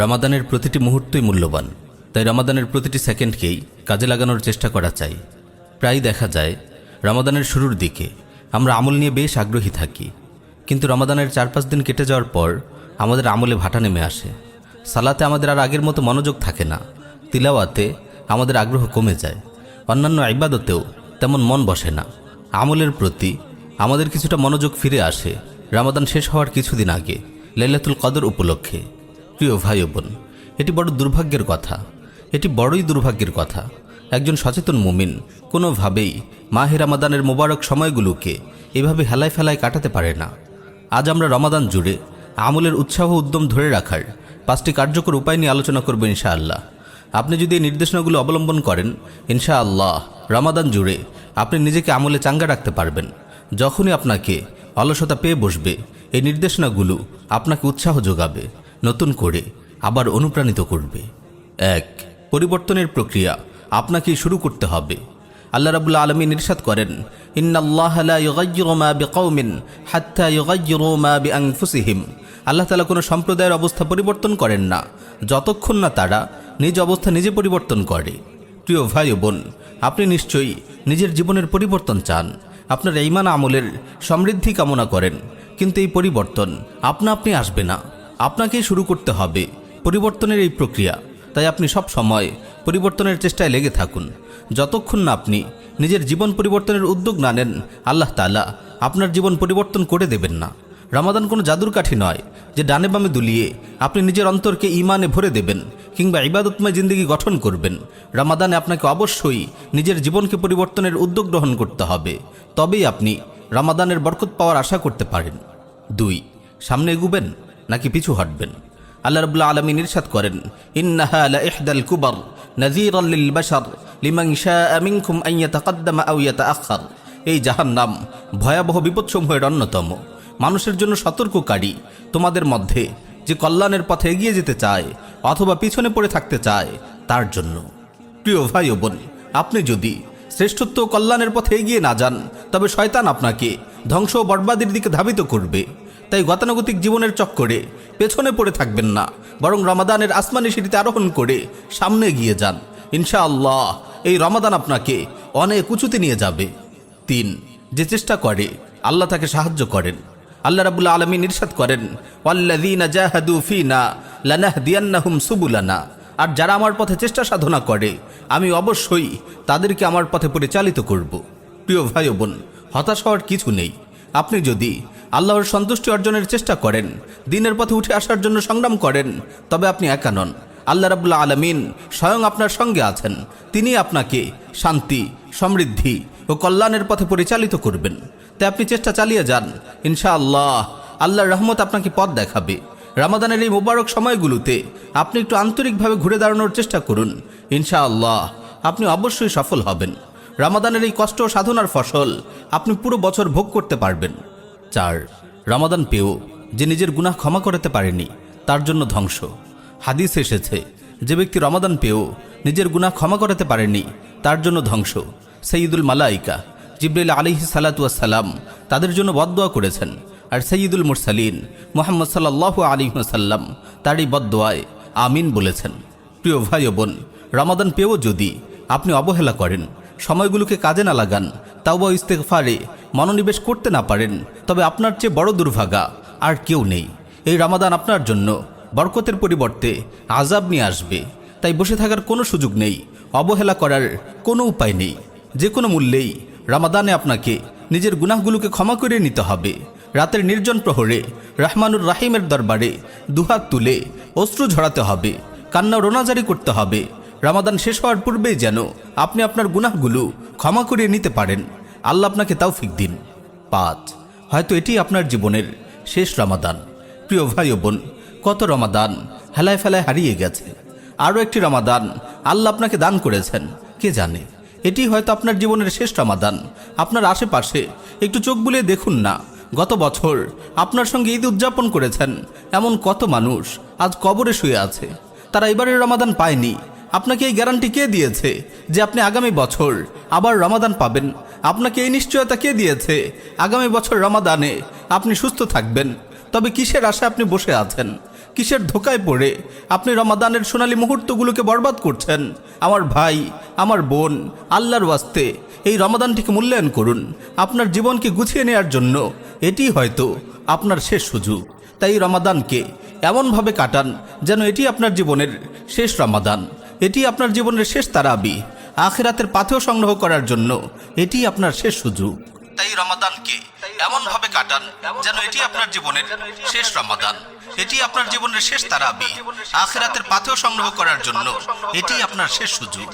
রামাদানের প্রতিটি মুহূর্তই মূল্যবান, তাই রামাদানের প্রতিটি সেকেন্ডকেই কাজে লাগানোর চেষ্টা করা চাই। প্রায়ই দেখা যায়, রামাদানের শুরুর দিকে আমরা আমল নিয়ে বেশ আগ্রহী থাকি, কিন্তু রমাদানের চার পাঁচ দিন কেটে যাওয়ার পর আমাদের আমলে ভাটা নেমে আসে। সালাতে আমাদের আর আগের মতো মনোযোগ থাকে না, তিলাওয়াতে আমাদের আগ্রহ কমে যায়। অন্যান্য ইবাদতেও তেমন মন বসে না। আমলের প্রতি আমাদের কিছুটা মনোযোগ ফিরে আসে রামাদান শেষ হওয়ার কিছুদিন আগে, লাইলাতুল কদর উপলক্ষে। প্রিয় ভাই বোন, এটি বড় দুর্ভাগ্যের কথা। এটি বড়ই দুর্ভাগ্যের কথা। একজন সচেতন মুমিন কোনোভাবেই মাহে রামাদানের মোবারক সময়গুলোকে এভাবে হেলায় ফেলায় কাটাতে পারে না। আজ আমরা রমাদান জুড়ে আমলের উৎসাহ উদ্যম ধরে রাখার পাঁচটি কার্যকর উপায় নিয়ে আলোচনা করব ইনশাআল্লাহ। আপনি যদি এই নির্দেশনাগুলো অবলম্বন করেন, ইনশাআল্লাহ রমাদান জুড়ে আপনি নিজেকে আমলে চাঙ্গা রাখতে পারবেন। যখনই আপনাকে অলসতা পেয়ে বসবে, এই নির্দেশনাগুলো আপনাকে উৎসাহ যোগাবে। নতুন করে আবার অনুপ্রাণিত করবে। এক, পরিবর্তনের প্রক্রিয়া আপনাকেই শুরু করতে হবে। আল্লাহ রাবুল্লা আলমী নির্সাদ করেন আল্লাহ তালা কোনো সম্প্রদায়ের অবস্থা পরিবর্তন করেন না। যতক্ষণ না তারা নিজ অবস্থা নিজে পরিবর্তন করে। প্রিয় ভাই বোন, আপনি নিশ্চয়ই নিজের জীবনের পরিবর্তন চান। আপনার ইমান আমলের সমৃদ্ধি কামনা করেন, কিন্তু এই পরিবর্তন আপনা আপনি আসবে না। আপনাকেই শুরু করতে হবে পরিবর্তনের এই প্রক্রিয়া। তাই আপনি সব সময় পরিবর্তনের চেষ্টায় লেগে থাকুন। যতক্ষণ না আপনি নিজের জীবন পরিবর্তনের উদ্যোগ না নেন, আল্লাহ তালা আপনার জীবন পরিবর্তন করে দেবেন না। রামাদান কোনো জাদুর কাঠি নয় যে ডানে বামে দুলিয়ে আপনি নিজের অন্তরকে ইমানে ভরে দেবেন কিংবা ইবাদতময় জিন্দগি গঠন করবেন। রামাদানে আপনাকে অবশ্যই নিজের জীবনকে পরিবর্তনের উদ্যোগ গ্রহণ করতে হবে। তবেই আপনি রামাদানের বরকত পাওয়ার আশা করতে পারেন। দুই, সামনে এগুবেন? নাকি পিছু হটবেন। আল্লাহ রবুল্লা আলমী নির্সাদ করেন, ইন্নাহা লা ইহদাল কুবার ইয়াতাকাদ্দামা আও ইয়াতাআখার এই জাহান্নাম ভয়াবহ বিপদসমূহের অন্যতম। মানুষের জন্য সতর্ককারী তোমাদের মধ্যে যে কল্যাণের পথে এগিয়ে যেতে চায় অথবা পিছনে পড়ে থাকতে চায়, তার জন্য। প্রিয় ভাই ও বোন, আপনি যদি শ্রেষ্ঠত্ব কল্যাণের পথে এগিয়ে না যান, তবে শয়তান আপনাকে ধ্বংস ও বরবাদের দিকে ধাবিত করবে। তাই গতানুগতিক জীবনের চক্করে পেছনে পড়ে থাকবেন না, বরং রমাদানের আসমানি সিঁড়িতে আরোহণ করে সামনে এগিয়ে যান। ইনশাআল্লাহ, এই রমাদান আপনাকে অনেক উঁচুতে নিয়ে যাবে। তিন, যে চেষ্টা করে, আল্লাহ তাকে সাহায্য করেন। আল্লাহ রাবুল্লা আলমী নির্সাদ করেন জাহাদু ফিনা লানাহদিয়ান্নাহুম সুবুলানা। আর যারা আমার পথে চেষ্টা সাধনা করে, আমি অবশ্যই তাদেরকে আমার পথে পরিচালিত করব। প্রিয় ভাই বোন, হতাশ হওয়ার কিছু নেই। আপনি যদি আল্লাহর সন্তুষ্টি অর্জনের চেষ্টা করেন, দিনের পথে উঠে আসার জন্য সংগ্রাম করেন, তবে আপনি একা নন। আল্লাহ রাবুল্লাহ আলমিন স্বয়ং আপনার সঙ্গে আছেন, তিনি আপনাকে শান্তি, সমৃদ্ধি ও কল্যাণের পথে পরিচালিত করবেন। তাই আপনি চেষ্টা চালিয়ে যান, ইনশাআল্লাহ আল্লাহর রহমত আপনাকে পথ দেখাবে। রামাদানের এই মোবারক সময়গুলোতে আপনি একটু আন্তরিকভাবে ঘুরে দাঁড়ানোর চেষ্টা করুন, ইনশাআল্লাহ আপনি অবশ্যই সফল হবেন। রামাদানের এই কষ্ট সাধনার ফসল আপনি পুরো বছর ভোগ করতে পারবেন। চার, রামাদান পেয়েও যে নিজের গুনাহ ক্ষমা করাতে পারেনি, তার জন্য ধ্বংস। হাদিস এসেছে, যে ব্যক্তি রমাদান পেয়েও নিজের গুনাহ ক্ষমা করাতে পারেনি, তার জন্য ধ্বংস। সঈদুল মালাইকা, জিব্রাইল আলিহি সালাতাম তাদের জন্য বদদোয়া করেছেন। আর সঈদুল মুরসালিন, মোহাম্মদ সাল্লাহ আলী সাল্লাম তার এই বদদোয়ায় আমিন বলেছেন। প্রিয় ভাই বোন, রমাদান পেয়েও যদি আপনি অবহেলা করেন, সময়গুলোকে কাজে না লাগান তাও বা ইস্তেকফারে মনোনিবেশ করতে না পারেন, তবে আপনার চেয়ে বড় দুর্ভাগা আর কেউ নেই। এই রামাদান আপনার জন্য বরকতের পরিবর্তে আজাব নিয়ে আসবে। তাই বসে থাকার কোনো সুযোগ নেই, অবহেলা করার কোনো উপায় নেই। যে কোনো মূল্যেই রামাদানে আপনাকে নিজের গুনাহগুলোকে ক্ষমা করে নিতে হবে। রাতের নির্জন প্রহরে রাহমানুর রাহিমের দরবারে দুহাত তুলে অশ্রু ঝরাতে হবে, কান্না রোনাজারি করতে হবে। রামাদান শেষ হওয়ার পূর্বেই যেন আপনি আপনার গুনাহগুলো ক্ষমা করিয়ে নিতে পারেন। আল্লাহ আপনাকে তৌফিক দিন। পাঁচ, হয়তো এটি আপনার জীবনের শেষ রমাদান। প্রিয় ভাই বোন, কত রমাদান হেলায় ফেলায় হারিয়ে গেছে। আরও একটি রমাদান আল্লাহ আপনাকে দান করেছেন, কে জানে? এটি হয়তো আপনার জীবনের শেষ রমাদান। আপনার আশেপাশে একটু চোখ বুলিয়ে দেখুন না, গত বছর আপনার সঙ্গে ঈদ উদযাপন করেছেন এমন কত মানুষ আজ কবরে শুয়ে আছে। তারা এবারের রমাদান পায়নি। আপনাকে এই গ্যারান্টি কে দিয়েছে যে আপনি আগামী বছর আবার রমাদান পাবেন আপনাকে এই নিশ্চয়তা কে দিয়েছে? আগামী বছর রমাদানে আপনি সুস্থ থাকবেন। তবে কিসের আশা আপনি বসে আছেন? কিসের ধোকায় পড়ে? আপনি রমাদানের সোনালী মুহূর্তগুলোকে বরবাদ করছেন। আমার ভাই, আমার বোন, আল্লাহর ওয়াস্তে, এই রমাদানটিকে মূল্যায়ন করুন। আপনার জীবনকে গুছিয়ে নেওয়ার জন্য এটি হয়তো আপনার শেষ সুযোগ। তাই রমাদানকে এমনভাবে কাটান যেন এটি আপনার জীবনের শেষ রমাদান। এটি আপনার জীবনের শেষ তারাবি। আখেরাতের পাথেও সংগ্রহ করার জন্য এটি আপনার শেষ সুযোগ। তাই রমাদানকে এমনভাবে কাটান যেন এটি আপনার জীবনের শেষ রমাদান। এটি আপনার জীবনের শেষ তারাবি। আখেরাতের পাথেও সংগ্রহ করার জন্য এটি আপনার শেষ সুযোগ।